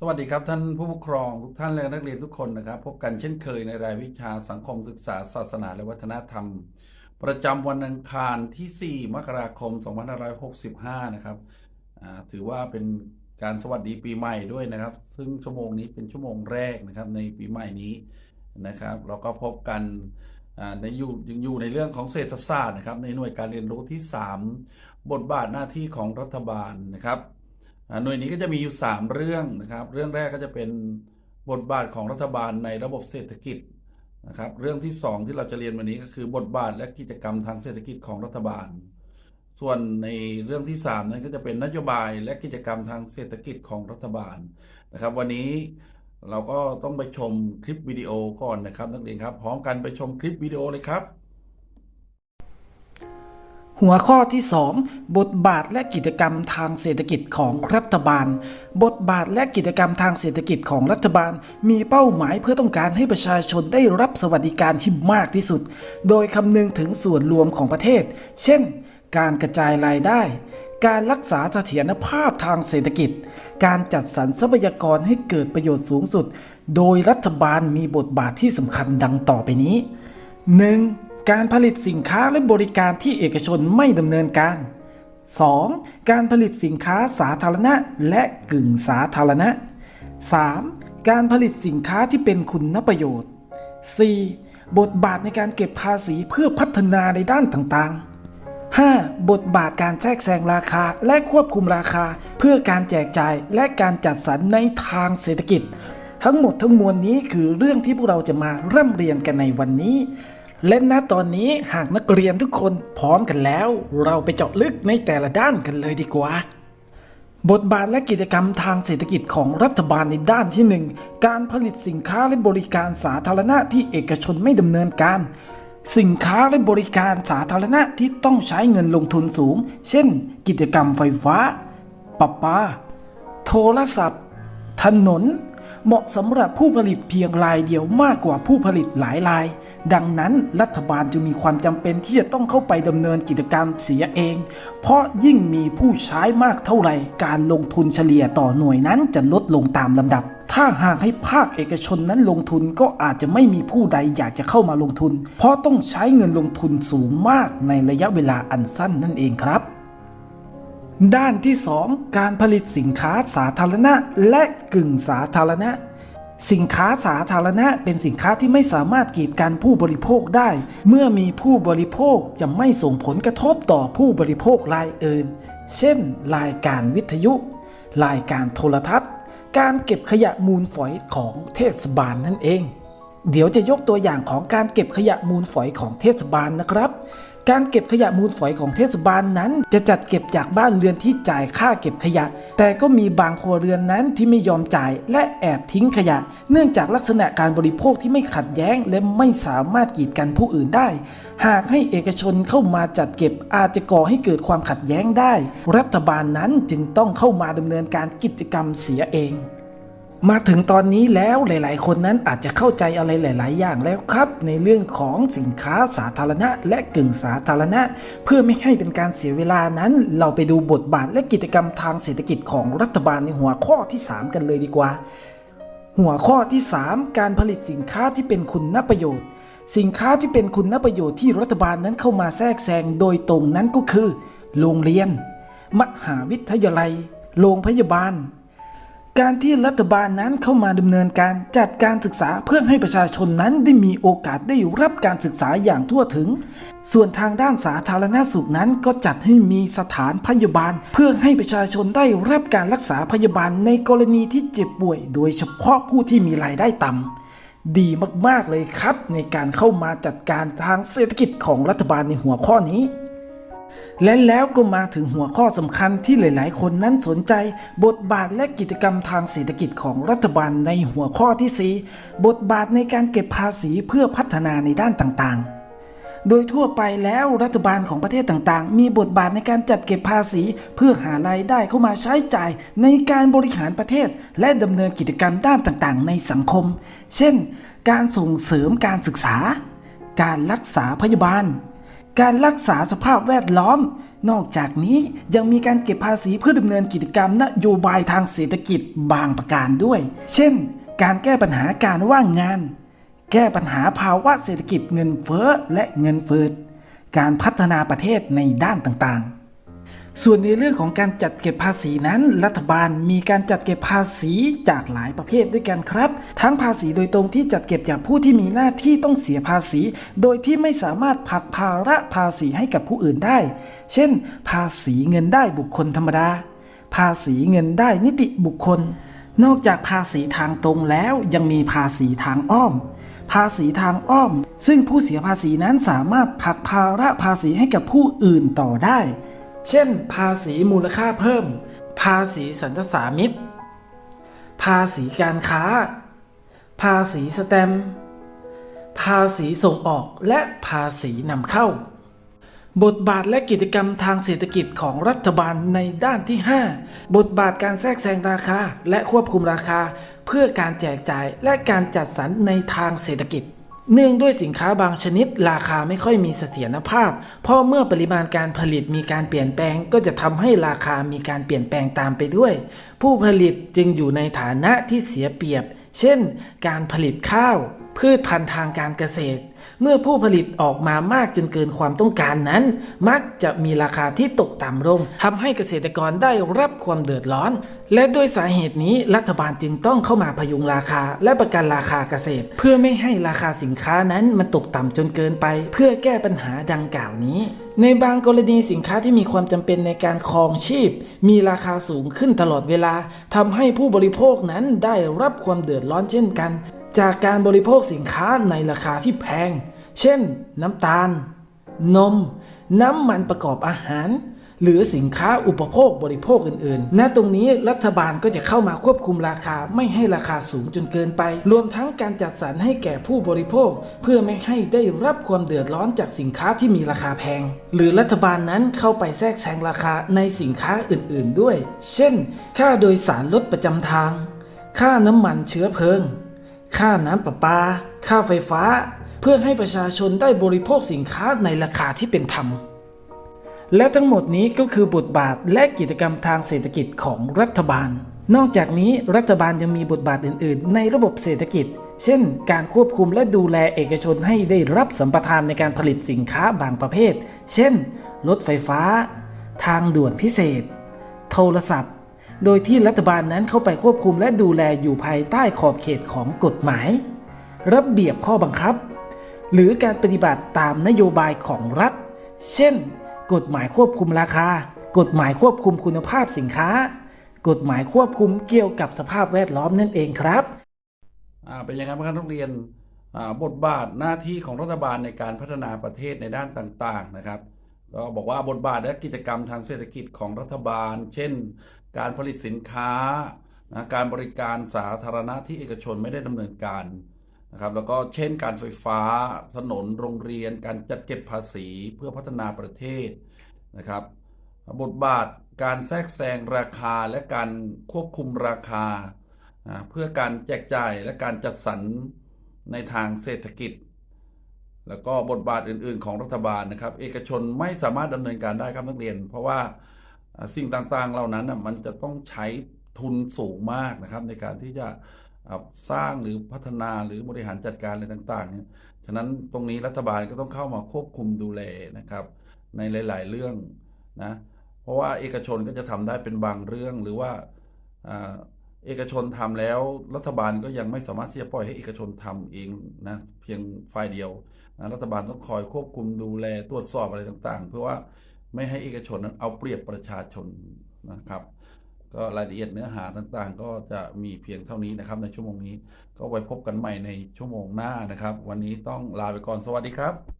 สวัสดีครับท่านผู้ปกครองทุกท่านและนักเรียนทุกคนนะครับ พบกันเช่นเคยในรายวิชาสังคมศึกษาศาสนาและวัฒนธรรม ประจำวันอังคารที่ 4 มกราคม 2565 นะครับถือว่าเป็นการสวัสดีปีใหม่ด้วยนะครับ ซึ่งชั่วโมงนี้เป็นชั่วโมงแรกนะครับในปีใหม่นี้นะครับเราก็พบกันในอยู่ยังอยู่ในเรื่องของเศรษฐศาสตร์นะครับในหน่วยการเรียนรู้ที่ 3 บทบาทหน้าที่ของรัฐบาลนะครับ หน่วยนี้ก็จะมีอยู่ 3 เรื่องนะครับ เรื่องแรกก็จะเป็นบทบาทของรัฐบาลในระบบเศรษฐกิจนะครับ เรื่องที่ 2 ที่เราจะเรียนวันนี้ก็คือบทบาทและกิจกรรมทางเศรษฐกิจของรัฐบาล ส่วนในเรื่องที่ 3 นั้นก็จะเป็นนโยบายและกิจกรรมทางเศรษฐกิจของรัฐบาลนะครับ วันนี้เราก็ต้องไปชมคลิปวิดีโอก่อนนะครับ นักเรียนครับ พร้อมกันไปชมคลิปวิดีโอเลยครับ หัวข้อที่ 2 บทบาทและกิจกรรมทางเศรษฐกิจของรัฐบาล บทบาทและกิจกรรมทางเศรษฐกิจของรัฐบาล มีเป้าหมายเพื่อต้องการให้ประชาชนได้รับสวัสดิการที่มากที่สุด โดยคำนึงถึงส่วนรวมของประเทศ เช่น การกระจายรายได้ การรักษาเสถียรภาพทางเศรษฐกิจ การจัดสรรทรัพยากรให้เกิดประโยชน์สูงสุด โดยรัฐบาลมีบทบาทที่สำคัญดังต่อไปนี้ 1. การผลิตสินค้าและบริการที่เอกชนไม่ดำเนินการ 2. การผลิตสินค้าสาธารณะและกึ่งสาธารณะ 3. การผลิตสินค้าที่เป็นคุณประโยชน์ 4. บทบาทในการเก็บภาษีเพื่อพัฒนาในด้านต่างๆ 5. บทบาทการแทรกแซงราคาและควบคุมราคา เพื่อการแจกจ่ายและการจัดสรรในทางเศรษฐกิจ ทั้งหมดทั้งมวลนี้คือเรื่องที่พวกเราจะมาร่ำเรียนกันในวันนี้ และณตอนนี้หากนักเรียนทุกคนพร้อมกันแล้ว เราไปเจาะลึกในแต่ละด้านกันเลยดีกว่า บทบาทและกิจกรรมทางเศรษฐกิจของรัฐบาลในด้านที่ 1 การผลิตสินค้าและบริการสาธารณะที่เอกชนไม่ดำเนินการ สินค้าและบริการสาธารณะที่ต้องใช้เงินลงทุนสูง เช่น กิจกรรมไฟฟ้าประปา โทรศัพท์ ถนน เหมาะสำหรับผู้ผลิตเพียงรายเดียวมากกว่าผู้ผลิตหลายราย ดังนั้นรัฐบาลจึงมีความจำเป็นที่จะต้องเข้าไปดำเนินกิจการเสียเอง เพราะยิ่งมีผู้ใช้มากเท่าไหร่ การลงทุนเฉลี่ยต่อหน่วยนั้นจะลดลงตามลำดับ ถ้าหากให้ภาคเอกชนนั้นลงทุนก็อาจจะไม่มีผู้ใดอยากจะเข้ามาลงทุน เพราะต้องใช้เงินลงทุนสูงมากในระยะเวลาอันสั้นนั่นเองครับด้านที่ 2 การผลิตสินค้าสาธารณะและกึ่งสาธารณะ สินค้าสาธารณะเป็นสินค้าที่ไม่สามารถกีดกันผู้บริโภคได้ เมื่อมีผู้บริโภคจะไม่ส่งผลกระทบต่อผู้บริโภครายอื่น เช่น รายการวิทยุ รายการโทรทัศน์ การเก็บขยะมูลฝอยของเทศบาลนั่นเอง เดี๋ยวจะยกตัวอย่างของการเก็บขยะมูลฝอยของเทศบาลนะครับ การเก็บขยะมูลฝอยของเทศบาลนั้น จะจัดเก็บจากบ้านเรือนที่จ่ายค่าเก็บขยะ แต่ก็มีบางครัวเรือนนั้นที่ไม่ยอมจ่ายและแอบทิ้งขยะ เนื่องจากลักษณะการบริโภคที่ไม่ขัดแย้ง และไม่สามารถกีดกันผู้อื่นได้ หากให้เอกชนเข้ามาจัดเก็บอาจจะก่อให้เกิดความขัดแย้งได้ รัฐบาลนั้นจึงต้องเข้ามาดำเนินการกิจกรรมเสียเอง มาถึงตอนนี้แล้วหลาย ๆ คนนั้นอาจจะเข้าใจอะไรหลาย ๆ อย่างแล้วครับ ในเรื่องของสินค้าสาธารณะ และกึ่งสาธารณะ เพื่อไม่ให้เป็นการเสียเวลานั้น เราไปดูบทบาทและกิจกรรมทางเศรษฐกิจของรัฐบาลในหัวข้อที่ 3 กันเลยดีกว่า หัวข้อที่ 3 การผลิตสินค้าที่เป็นคุณประโยชน์ สินค้าที่เป็นคุณประโยชน์ที่รัฐบาลนั้นเข้ามาแทรกแซงโดยตรงนั้นก็คือ โรงเรียน มหาวิทยาลัย โรงพยาบาล การที่รัฐบาลนั้นเข้ามาดำเนินการจัดการศึกษาเพื่อให้ประชาชนนั้นได้มีโอกาสได้รับการศึกษาอย่างทั่วถึง ส่วนทางด้านสาธารณสุขนั้นก็จัดให้มีสถานพยาบาล เพื่อให้ประชาชนได้รับการรักษาพยาบาลในกรณีที่เจ็บป่วย โดยเฉพาะผู้ที่มีรายได้ต่ำดีมากๆเลยครับ ในการเข้ามาจัดการทางเศรษฐกิจของรัฐบาลในหัวข้อนี้ และแล้วก็มาถึงหัวข้อสำคัญที่หลาย ๆ คนนั้นสนใจ บทบาทและกิจกรรมทางเศรษฐกิจของรัฐบาลในหัวข้อที่ 4 บทบาทในการเก็บภาษีเพื่อพัฒนาในด้านต่าง ๆโดยทั่วไปแล้วรัฐบาลของประเทศต่างๆ มีบทบาทในการจัดเก็บภาษี เพื่อหารายได้เข้ามาใช้จ่ายในการบริหารประเทศ และดำเนินกิจกรรมด้านต่างๆ ในสังคม เช่น การส่งเสริมการศึกษา การรักษาพยาบาล การรักษาสภาพแวดล้อม นอกจากนี้ยังมีการเก็บภาษีเพื่อดำเนินกิจกรรมนโยบายทางเศรษฐกิจบางประการด้วย เช่น การแก้ปัญหาการว่างงาน แก้ปัญหาภาวะเศรษฐกิจเงินเฟ้อและเงินเฟ้อการพัฒนาประเทศในด้านต่างๆ ส่วนในเรื่องของการจัดเก็บภาษีนั้น รัฐบาลมีการจัดเก็บภาษีจากหลายประเภทด้วยกันครับ ทั้งภาษีโดยตรงที่จัดเก็บจากผู้ที่มีหน้าที่ต้องเสียภาษี โดยที่ไม่สามารถผลักภาระภาษีให้กับผู้อื่นได้ เช่น ภาษีเงินได้บุคคลธรรมดา ภาษีเงินได้นิติบุคคล นอกจากภาษีทางตรงแล้วยังมีภาษีทางอ้อมภาษีทางอ้อม ซึ่งผู้เสียภาษีนั้นสามารถผลักภาระภาษีให้กับผู้อื่นต่อได้ เช่น ภาษีมูลค่าเพิ่ม ภาษีสรรพสามิตภาษีการค้า ภาษีสแตมภาษีส่งออกและภาษีนำเข้า บทบาทและกิจกรรมทางเศรษฐกิจของรัฐบาลในด้านที่ 5 บทบาทการแทรกแซงราคาและควบคุมราคา เพื่อการแจกจ่ายและการจัดสรรในทางเศรษฐกิจ เนื่องด้วยสินค้าบางชนิด ราคาไม่ค่อยมีเสถียรภาพ เพราะเมื่อปริมาณการผลิตมีการเปลี่ยนแปลง ก็จะทำให้ราคามีการเปลี่ยนแปลงตามไปด้วย ผู้ผลิตจึงอยู่ในฐานะที่เสียเปรียบ เช่น การผลิตข้าว พืชพันธุ์ทางการเกษตร เมื่อผู้ผลิตออกมามากจนเกินความต้องการนั้น มักจะมีราคาที่ตกต่ำลงทำให้เกษตรกรได้รับความเดือดร้อน และด้วยสาเหตุนี้รัฐบาลจึงต้องเข้ามาพยุงราคา และประกันราคาเกษตร เพื่อไม่ให้ราคาสินค้านั้นมันตกต่ำจนเกินไป เพื่อแก้ปัญหาดังกล่าวนี้ ในบางกรณีสินค้าที่มีความจำเป็นในการครองชีพ มีราคาสูงขึ้นตลอดเวลาทำให้ผู้บริโภคนั้นได้รับความเดือดร้อนเช่นกัน จากการบริโภคสินค้าในราคาที่แพง เช่น น้ำตาล นม น้ำมันประกอบอาหาร หรือสินค้าอุปโภคบริโภคอื่นๆ ณ ตรงนี้รัฐบาลก็จะเข้ามาควบคุมราคาไม่ให้ราคาสูงจนเกินไป รวมทั้งการจัดสรรให้แก่ผู้บริโภค เพื่อไม่ให้ได้รับความเดือดร้อนจากสินค้าที่มีราคาแพง หรือรัฐบาลนั้นเข้าไปแทรกแซงราคาในสินค้าอื่น ๆ ด้วย เช่น ค่าโดยสารรถประจำทาง ค่าน้ำมันเชื้อเพลิง ค่าน้ำประปา ค่าไฟฟ้า เพื่อให้ประชาชนได้บริโภคสินค้าในราคาที่เป็นธรรม และทั้งหมดนี้ก็คือบทบาทและกิจกรรมทางเศรษฐกิจของรัฐบาล นอกจากนี้รัฐบาลยังมีบทบาทอื่น ๆ ในระบบเศรษฐกิจ เช่น การควบคุมและดูแลเอกชนให้ได้รับสัมปทานในการผลิตสินค้าบางประเภท เช่น รถไฟฟ้า ทางด่วนพิเศษ โทรศัพท์ โดยที่รัฐบาลนั้นเข้าไปควบคุมและดูแลอยู่ภายใต้ขอบเขตของกฎหมาย ระเบียบข้อบังคับ หรือการปฏิบัติตามนโยบายของรัฐ เช่น กฎหมายควบคุมราคา กฎหมายควบคุมคุณภาพสินค้า กฎหมายควบคุมเกี่ยวกับสภาพแวดล้อมนั่นเองครับเป็นยังไงบ้างครับนักเรียนบทบาทหน้าที่ของรัฐบาลในการพัฒนาประเทศในด้านต่าง ๆ นะครับ ก็บอกว่าบทบาทและกิจกรรมทางเศรษฐกิจของรัฐบาล เช่น การผลิตสินค้านะการบริการสาธารณะที่เอกชนไม่ได้ดำเนินการนะครับแล้วก็เช่น การไฟฟ้าถนนโรงเรียน การจัดเก็บภาษีเพื่อพัฒนาประเทศนะครับ บทบาทการแทรกแซงราคาและการควบคุมราคาอ่าเพื่อการแจกจ่ายและการจัดสรรในทางเศรษฐกิจ แล้วก็บทบาทอื่น ๆ ของรัฐบาลนะครับ เอกชนไม่สามารถดำเนินการได้ครับนักเรียน เพราะว่าสิ่งต่างๆ เหล่านั้นมันจะต้องใช้ทุนสูงมากนะครับ ในการที่จะสร้างหรือพัฒนาหรือบริหารจัดการอะไรต่างๆเนี่ยฉะนั้นตรงนี้รัฐบาลก็ต้องเข้ามาควบคุมดูแลนะครับ ในหลาย ๆ เรื่องนะ เพราะว่าเอกชนก็จะทำได้เป็นบางเรื่องหรือว่า เอกชนทำแล้วรัฐบาลก็ยังไม่สามารถที่จะปล่อยให้เอกชนทำเองนะเพียงฝ่ายเดียวนะรัฐบาลต้องคอยควบคุมดูแลตรวจสอบอะไรต่างๆ เพื่อว่าไม่ให้เอกชนนั้นเอาเปรียบประชาชนนะครับ ก็รายละเอียดเนื้อหาต่างๆ ก็จะมีเพียงเท่านี้นะครับ ในชั่วโมงนี้ก็ไว้พบกันใหม่ในชั่วโมงหน้านะครับ วันนี้ต้องลาไปก่อนสวัสดีครับ